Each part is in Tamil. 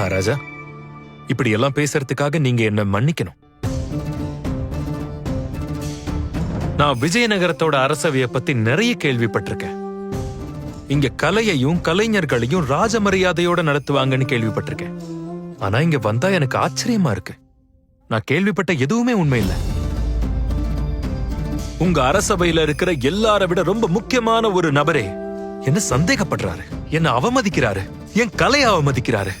மகாராஜா இப்படி எல்லாம் பேசுறதுக்காக நீங்க என்ன மன்னிக்கணும். நான் விஜயநகரத்தோட அரசவைய பத்தி நிறைய கேள்விப்பட்டிருக்கேன். இங்க கலையையும் கலைஞர்களையும் ராஜ மரியாதையோட நடத்துவாங்கன்னு கேள்விப்பட்டிருக்கேன். ஆனா இங்க வந்தா எனக்கு ஆச்சரியமா இருக்கு. நான் கேள்விப்பட்ட எதுவுமே உண்மை இல்ல உங்க அரசவையில இருக்கிற எல்லார விட ரொம்ப முக்கியமான ஒரு நபரே. என்ன சந்தேகப்படுறாரு? என்ன அவமதிக்கிறாரு? என் கலையை அவமதிக்கிறாரு?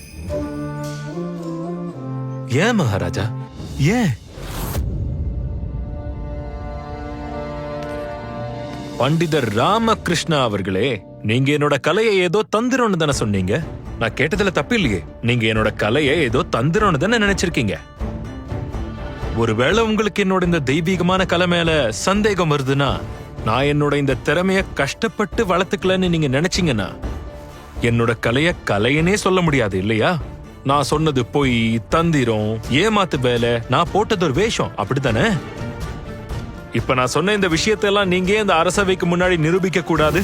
ஏன் மகாராஜா? ஏன்? பண்டிதர் ராமகிருஷ்ணா அவர்களே நீங்க என்னோட கலையை ஏதோ தந்திரம்னு தானே சொன்னீங்க? நான் கேட்டதுல தப்பு இல்லையே நீங்க என்னோட கலையை ஏதோ தந்திரம்னு தானே நினைச்சிருக்கீங்க? ஒருவேளை உங்களுக்கு என்னோட இந்த தெய்வீகமான கலை மேல சந்தேகம் வருதுன்னா நான் என்னோட இந்த திறமைய கஷ்டப்பட்டு வளர்த்துக்கலன்னு நீங்க நினைச்சீங்கன்னா என்னோட கலைய கலையனே சொல்ல முடியாது இல்லையா? நான் சொன்னது பொய் தந்திரம் ஏமாத்து வேலை நான் போட்டது ஒரு வேஷம் அப்படித்தானே? இப்ப நான் சொன்ன இந்த விஷயத்தெல்லாம் நீங்க இந்த அரசவைக்கு முன்னாடி நிரூபிக்க கூடாது?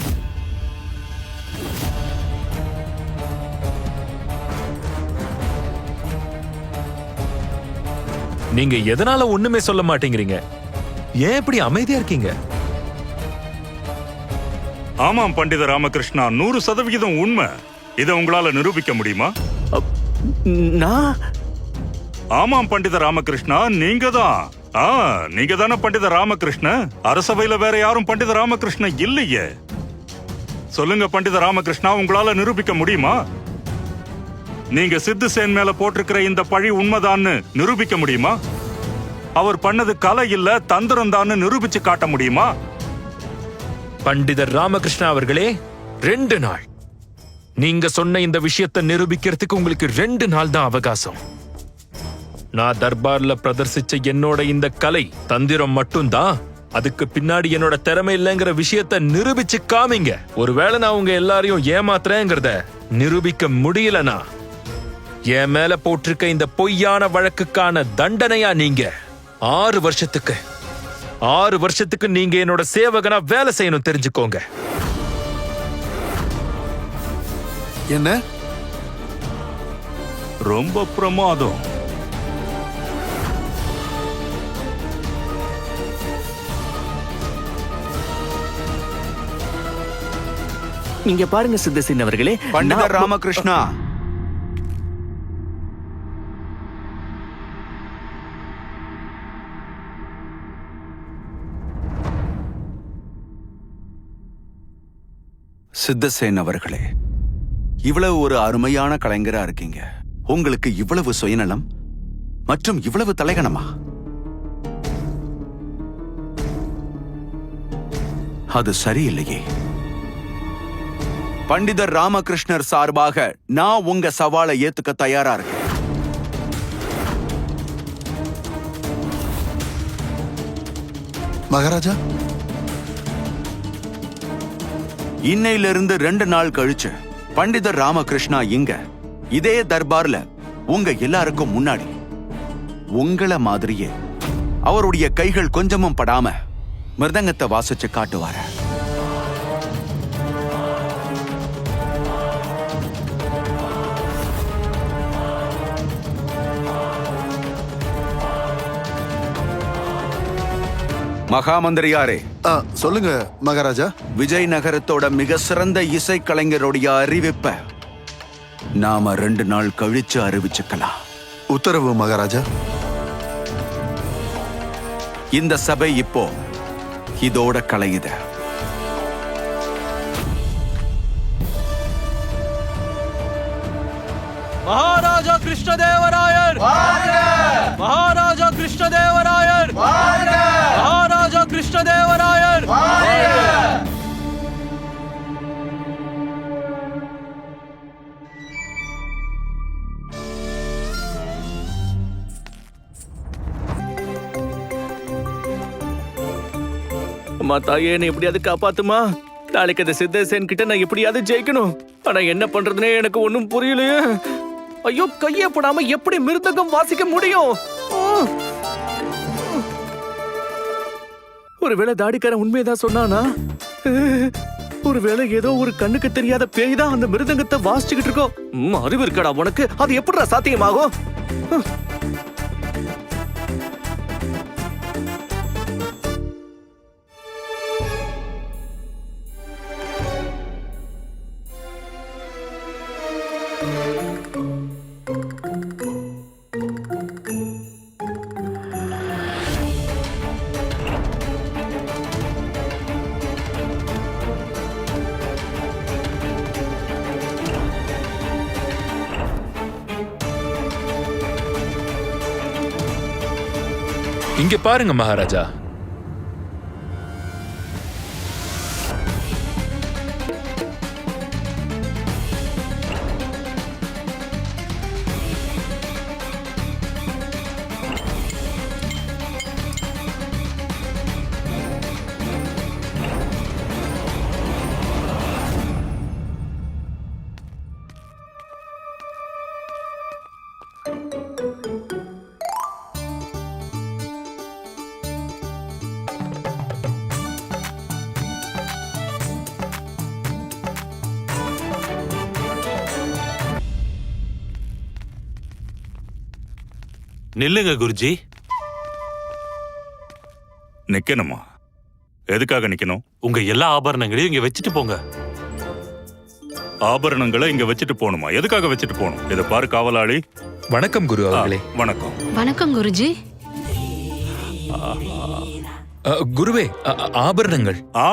நீங்க எதனால ஒண்ணுமே சொல்ல மாட்டேங்கிறீங்க? ஏன் இப்படி அமைதியா இருக்கீங்க? ஆமாம் பண்டித ராமகிருஷ்ணா நூறு சதவிகிதம் உண்மை. இதை உங்களால நிரூபிக்க முடியுமா? நான் ஆமாம் பண்டித ராமகிருஷ்ணா நீங்க தான் ஆ நீங்க தானே பண்டித ராமகிருஷ்ண? அரசவையில வேற யாரும் பண்டித ராமகிருஷ்ண இல்லையே. சொல்லுங்க பண்டித ராமகிருஷ்ணா உங்களால நிரூபிக்க முடியுமா? நீங்க சித்து சேன் மேல போட்டிருக்கிற இந்த பழி உண்மைதான்னு நிரூபிக்க முடியுமா? அவர் பண்ணது கலை இல்ல தந்திரம் தான் நிரூபிச்சு காட்ட முடியுமா? பண்டிதர் ராமகிருஷ்ணா அவர்களே ரெண்டு நாள். நீங்க சொன்ன இந்த விஷயத்தை நிரூபிக்கிறதுக்கு உங்களுக்கு ரெண்டு நாள் தான் அவகாசம். நான் தர்பார்ல பிரதர்சிச்ச என்னோட இந்த கலை தந்திரம் மட்டும்தான். அதுக்கு பின்னாடி என்னோட திறமை இல்லைங்கிற விஷயத்த நிரூபிச்சு காமிங்க. ஒருவேளை நான் உங்க எல்லாரையும் ஏமாத்துறேங்கிறத நிரூபிக்க முடியலனா? என் மேல போட்டிருக்க இந்த பொய்யான வழக்குக்கான தண்டனையா நீங்க? ஆறு வருஷத்துக்கு. ஆறு வருஷத்துக்கு நீங்க என்னோட சேவகனா வேலை செய்யணும் தெரிஞ்சுக்கோங்க. என்ன? ரொம்ப பிரமாதம். நீங்க பாருங்க சித்தசின் அவர்களே பண்டிதர் ராமகிருஷ்ணா. சித்தசேன் அவர்களே இவ்வளவு ஒரு அருமையான கலைஞரா இருக்கீங்க. உங்களுக்கு இவ்வளவு சுயநலம் மற்றும் இவ்வளவு தலைகணமா அது சரியில்லையே. பண்டிதர் ராமகிருஷ்ணர் சார்பாக நான் உங்க சவாலை ஏத்துக்க தயாரா இருக்கேன். மகாராஜா? இன்னையிலிருந்து ரெண்டு நாள் கழிச்சு பண்டிதர் ராமகிருஷ்ணா இங்க. இதே தர்பார்ல உங்க எல்லாருக்கும் முன்னாடி உங்கள மாதிரியே அவருடைய கைகள் கொஞ்சமும் படாம மிருதங்கத்தை வாசிச்சு காட்டுவார. மகாமந்திரியாரே. சொல்லுங்க மகாராஜா. விஜயநகரத்தோட மிக சிறந்த இசைக்கலைஞருடைய அறிவிப்ப நாம ரெண்டு நாள் கழிச்சு அறிவிச்சுக்கலாம். உத்தரவு மகாராஜா. இந்த சபை இப்போ இதோட கலையுது அம்மா தாயே என்னை எப்படியாவது காப்பாத்துமா? நாளைக்கு அந்த சித்தேசன் கிட்ட நான் எப்படியாவது ஜெயிக்கணும். ஆனா என்ன பண்றதுனே எனக்கு ஒண்ணும் புரியலையே. ஐயோ கையே போடாம எப்படி மிருதங்கம் வாசிக்க முடியும்? ஒருவேளை தாடிக்காரன் உண்மையதான் சொன்னானா? ஒருவேளை ஏதோ ஒரு கண்ணுக்கு தெரியாத பேய் தான் அந்த மிருதங்கத்தை வாசிச்சுக்கிட்டு இருக்கோம் அறிவு இருக்கடா உனக்கு? அது எப்படிடா சாத்தியமாகும்? பாருங்க மகாராஜா. நில்லுங்க குருஜி. நிக்கணுமா? எதுக்காக நிக்கணும்? உங்க எல்லா ஆபரணங்களையும் இங்க வச்சுட்டு போங்க. ஆபரணங்களை இங்க வச்சுட்டு போகணுமா? எதுக்காக வச்சுட்டு போகணும்? இதை பாரு காவலாளி. வணக்கம் குரு அவர்களே. வணக்கம். வணக்கம் குருஜி. குருவே ஆபரணங்கள். ஆ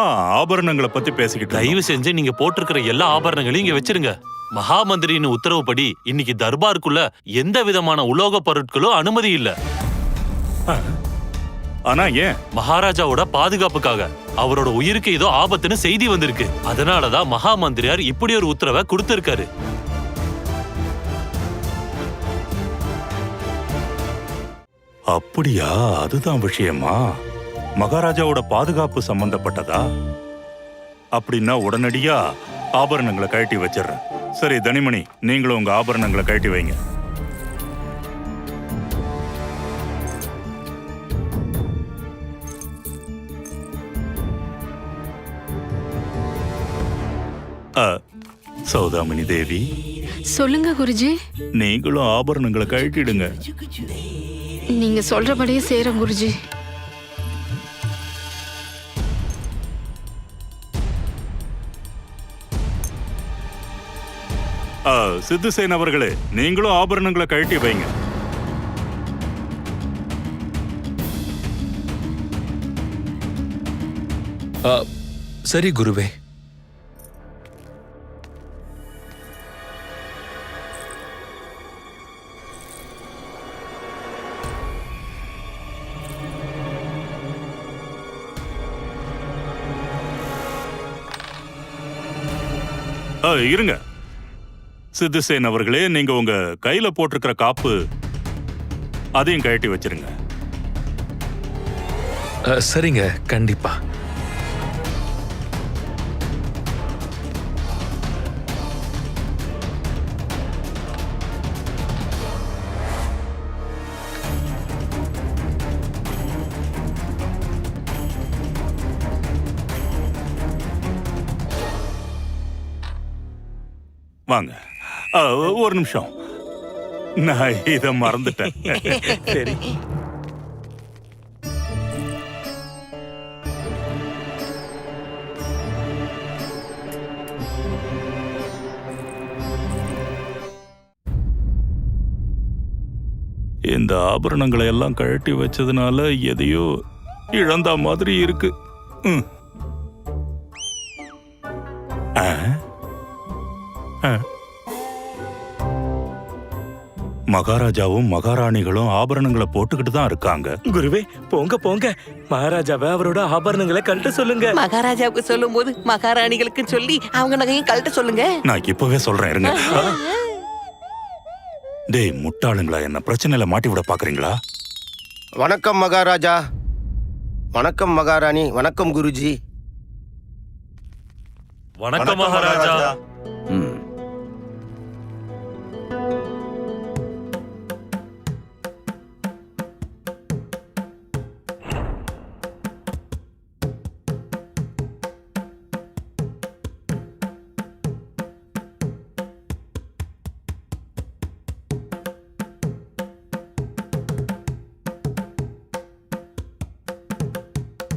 ஆபரணங்களை பத்தி பேசிக்கிட்டு தயவு. செஞ்சு நீங்க போட்டிருக்கிற எல்லா ஆபரணங்களையும் இங்க வச்சிருங்க. மகாமந்திரியின் உத்தரவுப்படி இன்னைக்கு தர்பாருக்குள்ள எந்த விதமான உலோக பொருட்களும் அனுமதி இல்ல. ஆனா ஏன்? மகாராஜாவோட பாதுகாப்புக்காக. அவரோட உயிருக்கு ஏதோ ஆபத்துன்னு செய்தி வந்திருக்கு. அதனாலதான் மகாமந்திரியார் இப்படி ஒரு உத்தரவை கொடுத்திருக்காரு. அப்படியா? அதுதான் விஷயமா? மகாராஜாவோட பாதுகாப்பு சம்பந்தப்பட்டதா? அப்படின்னா உடனடியா ஆபரணங்களை கழட்டி வச்சிடுறேன். சரி தனிமணி நீங்களும் உங்க ஆபரணங்களை கழட்டி வைங்க. சௌதாமணி தேவி. சொல்லுங்க குருஜி. நீங்களும் ஆபரணங்களை கழட்டிடுங்க. நீங்க சொல்றபடியே செய்யறேன் குருஜி. சித்துசேன் அவர்களே நீங்களும் ஆபரணங்களை கழட்டி வைங்க. சரி குருவே. ஆ, இருங்க. சித்துசேன் அவர்களே நீங்க உங்க கையில போட்டிருக்கிற காப்பு அதையும் கழட்டி வச்சிருங்க. சரிங்க கண்டிப்பா. வாங்க. ஒரு நிமிஷம். நான் இத மறந்துட்டேன். சரி. இந்த ஆபரணங்களை எல்லாம் கழட்டி வச்சதுனால எதையோ இழந்த மாதிரி இருக்கு. ம். மகாராஜாவும் மகாராணிகளும் ஆபரணங்களை போட்டுக்கிட்டு தான் இருக்காங்க. குருவே போங்க போங்க. மகாராஜாவை அவரோட ஆபரணங்களை கழட்ட சொல்லுங்க. மகாராஜாவுக்கு சொல்லும்போது மகாராணிகளுக்கு சொல்லி அவங்க நகையும் கழட்ட சொல்லுங்க. நான் இப்பவே சொல்றேன் இருங்க. டேய் முட்டாளுங்களா என்ன பிரச்சனையில மாட்டி விட பாக்குறீங்களா? வணக்கம் மகாராஜா. வணக்கம் மகாராணி. வணக்கம் குருஜி. வணக்கம் மகாராஜா.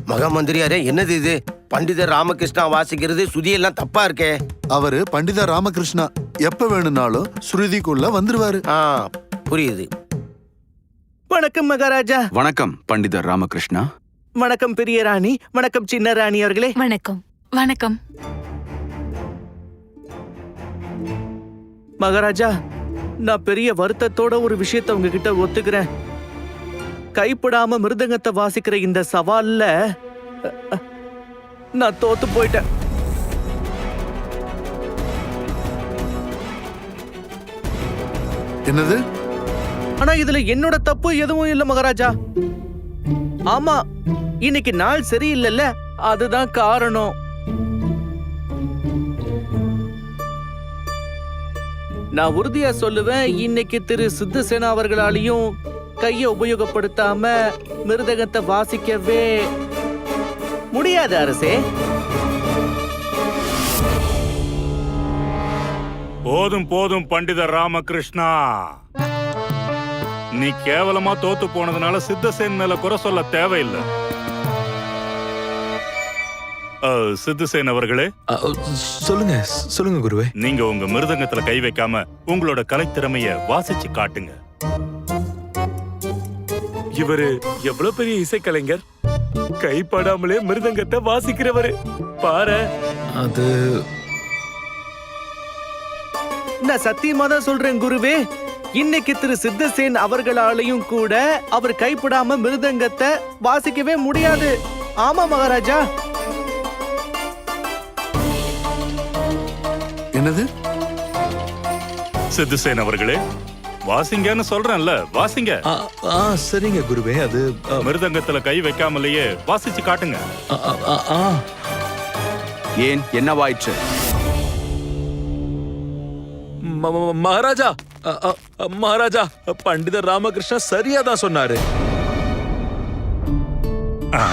மகா மந்திரியாரே என்னது இது? பண்டிதர் ராமகிருஷ்ணா வாசிக்கிறது சுதியெல்லாம் தப்பா இருக்கே. அவரு பண்டித ராமகிருஷ்ணா. எப்ப வேணும்னாலும் ஸ்ருதிக்குள்ள வந்துருவாரு. ஆ புரியுது. வணக்கம் மகாராஜா. வணக்கம் பண்டிதர் ராமகிருஷ்ணா. வணக்கம் பெரிய ராணி வணக்கம் சின்ன ராணி அவர்களே. வணக்கம் வணக்கம். மகாராஜா நான் பெரிய வருத்தத்தோட ஒரு விஷயத்தை உங்ககிட்ட ஒத்துக்கிறேன். கைப்படாம மிருதங்கத்தை வாசிக்கிற இந்த சவால்ல நான் தோத்து போயிட்டேன். என்னது? ஆனா இதுல என்னோட தப்பு எதுவும் இல்ல மகாராஜா. ஆமா இன்னைக்கு நாள் சரியில்லைல்ல அதுதான் காரணம். நான் உறுதியா சொல்லுவேன் இன்னைக்கு திரு சித்தசேனா அவர்களாலையும் கைய உபயோகப்படுத்தாம மிருதகத்தை வாசிக்கவே முடியாது அரசே. போதும் போதும் பண்டிதர் ராமகிருஷ்ணா. நீ கேவலமா தோத்து போனதுனால சித்தசேன் மேல குறை சொல்ல தேவையில்லை. சித்தசேன் அவர்களே. சொல்லுங்க சொல்லுங்க குருவே. நீங்க உங்க மிருதங்கத்துல கை வைக்காம உங்களோட கலைத்திறமைய வாசிச்சு காட்டுங்க. இவரு எவ்வளவு பெரிய இசைக்கலைஞர்? கைப்படாமலே மிருதங்கத்தை வாசிக்கிறவரு. பாரு. அது நான் சத்தியமா தான் சொல்றேன் குருவே. இன்னைக்கு திரு சித்தசேன் அவர்களாலையும் கூட அவர் கைப்படாம மிருதங்கத்தை வாசிக்கவே முடியாது. ஆமா மகாராஜா. என்னது? சித்தசேன் அவர்களே வாசிங்கன்னு சொல்றேன்ல வாசிங்க. ஆ, ஆ, சரிங்க குருவே அது அ, மிருதங்கத்துல கை வைக்காமலேயே வாசிச்சு காட்டுங்க. ஆ, ஆ, ஆ, ஆ. ஏன் என்னவாயிற்று? ம- ம- மகாராஜா அ, அ, அ, மகாராஜா பண்டிதர் ராமகிருஷ்ணா சரியா தான் சொன்னாரு. ஆ,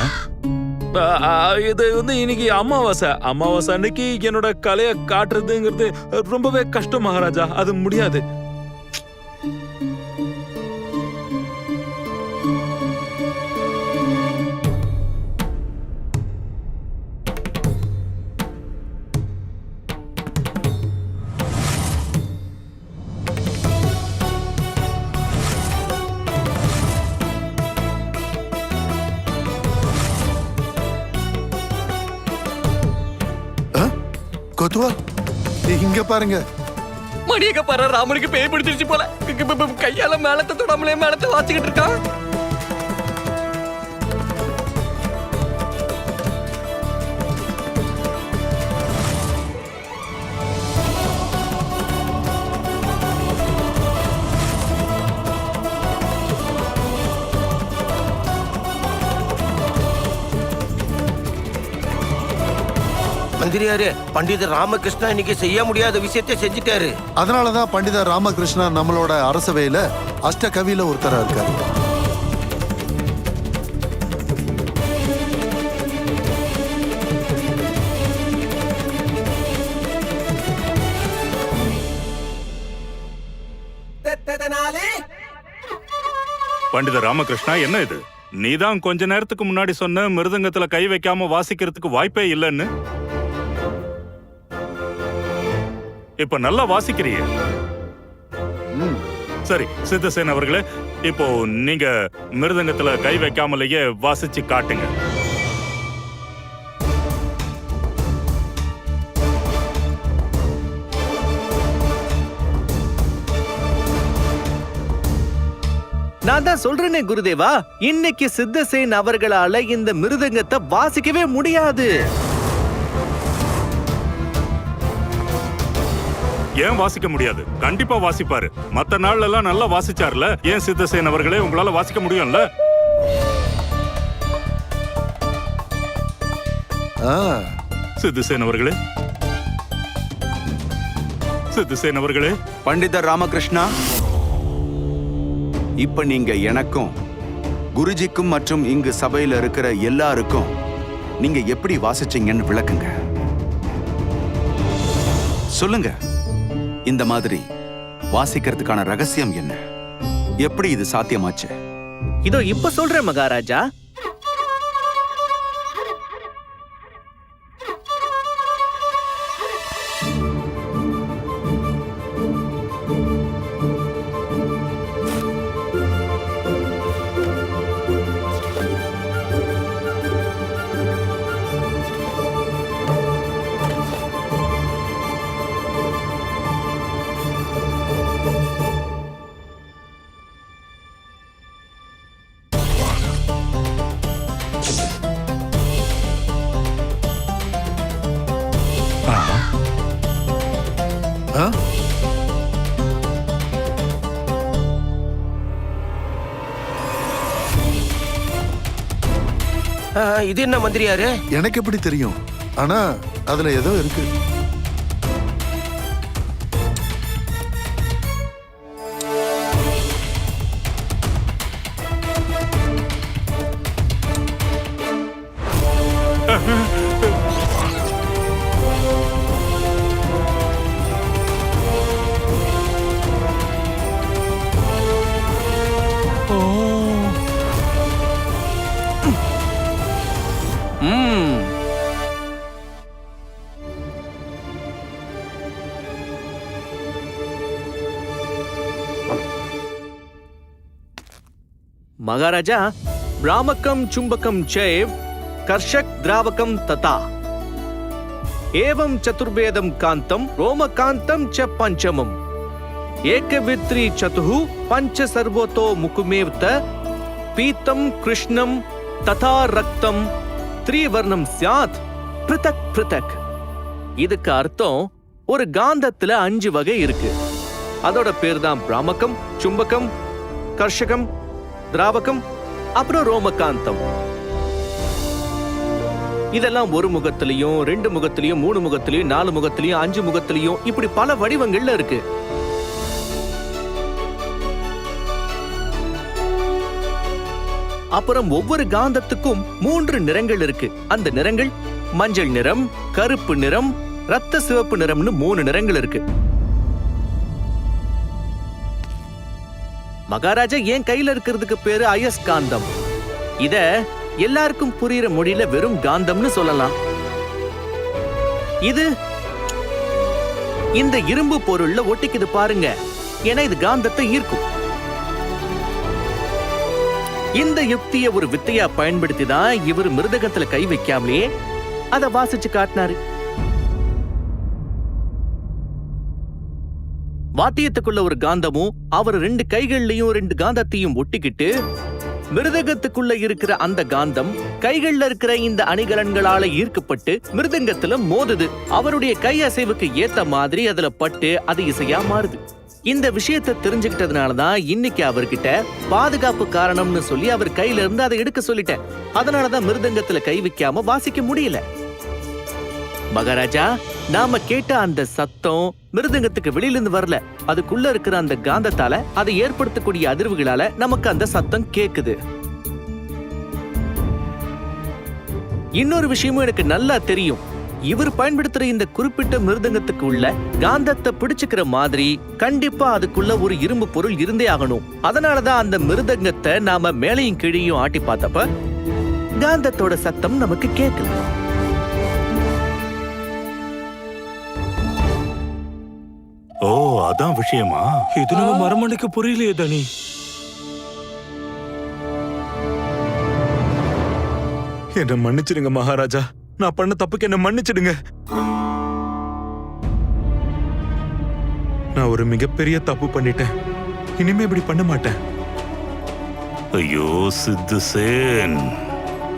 அ, அ, இது வந்து இன்னைக்கு அமாவாசை. அமாவாசை அன்னைக்கு என்னோட கலையை காட்டுறதுங்கிறது ரொம்பவே கஷ்டம் மகாராஜா. அது முடியாது. பாருங்க. மணியக்க பாரு ராமனுக்கு பேய் பிடிச்சிருச்சு போல. கையால மேலத்தை தொடாமலே மேலத்தை வாச்சுக்கிட்டு இருக்கான். மந்திரியாரே பண்டிதர் ராமகிருஷ்ணா இன்னைக்கு செய்ய முடியாத விஷயத்தை செஞ்சுட்டாரு. அதனாலதான் பண்டித ராமகிருஷ்ணா நம்மளோட அரசவையில அஷ்ட கவியில ஒருத்தரா இருக்காரு. பண்டிதர் ராமகிருஷ்ணா என்ன இது? நீதான் கொஞ்ச நேரத்துக்கு முன்னாடி சொன்ன மிருதங்கத்துல கை வைக்காம வாசிக்கிறதுக்கு வாய்ப்பே இல்லைன்னு? இப்ப நல்லா வாசிக்கிறிய. ம். சரி சித்தசேன் அவர்களே இப்போ நீங்க மிருதங்கத்துல கை வைக்காமலேயே வாசிச்சு காட்டுங்க. நான் தான் சொல்றேனே குருதேவா இன்னைக்கு சித்தசேன் அவர்களால இந்த மிருதங்கத்தை வாசிக்கவே முடியாது. ஏன் வாசிக்க முடியாது? கண்டிப்பா வாசிப்பாரு. மத்த நாள்ல எல்லாம் நல்லா வாசிச்சார்ல? ஏன் சித்தசேன் அவர்களே உங்களால வாசிக்க முடியும்ல? சித்தசேன் அவர்களே. சித்தசேன் அவர்களே. பண்டிதர் ராமகிருஷ்ணா இப்ப நீங்க எனக்கும் குருஜிக்கும் மற்றும் இங்கு சபையில இருக்கிற எல்லாருக்கும் நீங்க எப்படி வாசிச்சீங்கன்னு விளக்குங்க. சொல்லுங்க. இந்த மாதிரி வாசிக்கிறதுக்கான ரகசியம் என்ன? எப்படி இது சாத்தியமாச்சு? இதோ இப்ப சொல்றேன் மகாராஜா. இது என்ன மந்திரியாரு? எனக்கு எப்படி தெரியும்? ஆனா அதுல ஏதோ இருக்கு. మహారాజా రామకం చుంబకం చైవ్ కర్షక్ ద్రావకం తథా ఏవం చతుర్వేదం కాంతం రోమకాంతం చ పంచమం. ఏకవిత్రి చతుహు పంచ సర్వతో ముకుమేవత పీతం కృష్ణం తథా రక్తం த்ரீவர்ணம் சியாத் பிருதக் பிருதக் இதுக்கு அர்த்தம் ஒரு காந்தத்துல அஞ்சு வகை இருக்கு. அதோட பேர் தான் பிராமகம் சும்பகம் கர்ஷகம் திராவகம் அப்புறம் ரோமகாந்தம். இதெல்லாம் ஒரு முகத்திலையும் ரெண்டு முகத்திலையும் மூணு முகத்திலையும் நாலு முகத்திலையும் அஞ்சு முகத்திலையும் இப்படி பல வடிவங்கள்ல இருக்கு. அப்புறம் ஒவ்வொரு காந்தத்துக்கும் மூன்று நிறங்கள் இருக்கு. அந்த நிறங்கள் மஞ்சள் நிறம் கருப்பு நிறம் ரத்த சிவப்பு நிறம்னு மூணு நிறங்கள் இருக்கு. மகாராஜா என் கையில இருக்கிறதுக்கு பேரு அயஸ்காந்தம் இத எல்லாருக்கும் புரியுற மொழியில வெறும் காந்தம்னு சொல்லலாம். இது இந்த இரும்பு பொருள்ல ஒட்டிக்குது பாருங்க. ஏன்னா இது காந்தத்தை ஈர்க்கும். இந்த யுக்திய ஒரு வித்தையா பயன்படுத்தி தான் இவர் மிருதகத்துல கை வைக்காமலே அத வாசிச்சு காட்டினாரு. வாத்தியத்துக்குள்ள ஒரு காந்தமும் அவர் ரெண்டு கைகள்லயும் ரெண்டு காந்தத்தையும் ஒட்டிக்கிட்டு மிருதகத்துக்குள்ள இருக்கிற அந்த காந்தம் கைகள்ல இருக்கிற இந்த அணிகலன்களால ஈர்க்கப்பட்டு மிருதங்கத்துல மோதுது. அவருடைய கை அசைவுக்கு ஏத்த மாதிரி அதுல பட்டு அது இசையா மாறுது. இந்த விஷயத்தை தெரிஞ்சுக்கிட்டதுனால தான் இன்னைக்கு அவர்கிட்ட பாதுகாப்பு காரணம்னு சொல்லி அவர் கையில இருந்து அதை எடுக்க சொல்லிட்டேன். அதனால தான் மிருதங்கத்துல கை வைக்காம வாசிக்க முடியல. மகாராஜா நாம கேட்ட அந்த சத்தம் மிருதங்கத்துக்கு வெளியில இருந்து வரல. அதுக்குள்ள இருக்கிற அந்த காந்தத்தால அதை ஏற்படுத்தக்கூடிய அதிர்வுகளால நமக்கு அந்த சத்தம் கேக்குது. இன்னொரு விஷயமும் எனக்கு நல்லா தெரியும். இவர் பயன்படுத்துற இந்த குறிப்பிட்ட மிருதங்கத்துக்கு உள்ள காந்தத்தை பிடிச்சுக்கிற மாதிரி கண்டிப்பா அதுக்குள்ள ஒரு இரும்பு பொருள் இருந்தே ஆகணும். அதனாலதான் அந்த மிருதங்கத்தை நாம மேலையும் கீழையும் ஆட்டி பார்த்தப்ப காந்தத்தோட சத்தம் நமக்கு கேட்கல ஓ அதான் விஷயமா? இது நம்ம மரமண்டைக்கு புரியலையே தனி. என்ன மன்னிச்சிடுங்க மகாராஜா. நான் பண்ண தப்புக்கு என்ன மன்னிச்சிடுங்க. நான் ஒரு மிகப்பெரிய தப்பு பண்ணிட்டேன். இனிமே இப்படி பண்ண மாட்டேன். ஐயோ சித்து சேன்.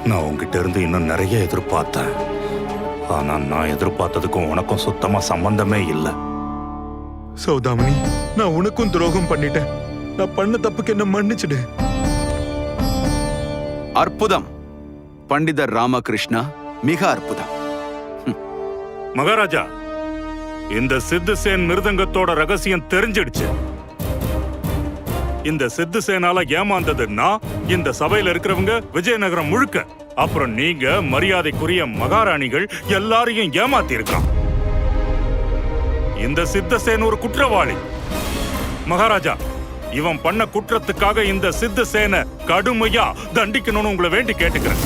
நான் உன்கிட்ட இருந்து இன்னும் நிறைய எதிர்பார்த்தேன். ஆனா நான் எதிர்பார்த்ததுக்கும் உனக்கும் சுத்தமா சம்பந்தமே இல்லை. சௌதாமணி நான் உனக்கும் துரோகம் பண்ணிட்டேன். நான் பண்ண தப்புக்கு என்ன மன்னிச்சிடு. அற்புதம். பண்டிதர் ராமகிருஷ்ணா மிக அற்புதம். மகாராஜா இந்த சித்துசேன் மிருதங்கத்தோட ரகசியம் தெரிஞ்சிடுச்சு. இந்த சித்துசேனால ஏமாந்ததுன்னா இந்த சபையில இருக்கிறவங்க விஜயநகரம் முழுக்க. அப்புறம் நீங்க மரியாதைக்குரிய மகாராணிகள் எல்லாரையும் ஏமாத்தி இருக்கான் இந்த சித்தசேன் ஒரு குற்றவாளி. மகாராஜா இவன் பண்ண குற்றத்துக்காக இந்த சித்தசேனை கடுமையா தண்டிக்கணும்னு உங்களை வேண்டி கேட்டுக்கிறேன்.